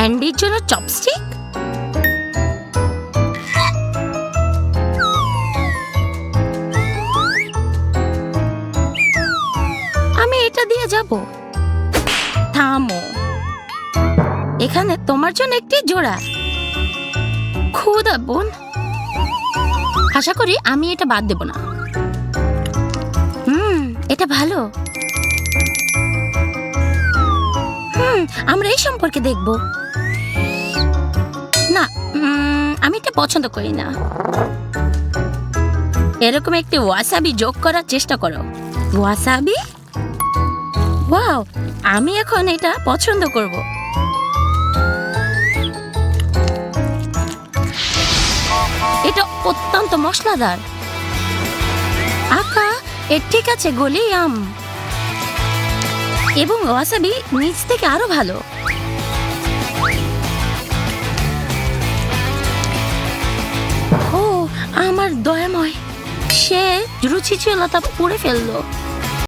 অ্যান্ডির জন্য চপস্টিক? আমি এটা দিয়ে যাব। থামো। এখানে তোমার জন্য একটি জোড়া। খুদা বোন। আশা করি আমি এটা বাদ দেব না। হুম, এটা ভালো। হুম, আমরা এই সম্পর্কে দেখব। না আমি এটা পছন্দ করি না। এরকম একটি ওয়াসাবি যোগ করার চেষ্টা করো। ওয়াসাবি? ওয়াও, আমি এখন এটা পছন্দ করব। এটা অত্যন্ত মশলাদার। আকা এ ঠিক আছে গলি আম। এবং ওয়াসাবি নিচ থেকে আরও ভালো। আমার দয়াময়। সে রুচিশীলতা পড়ে ফেলল।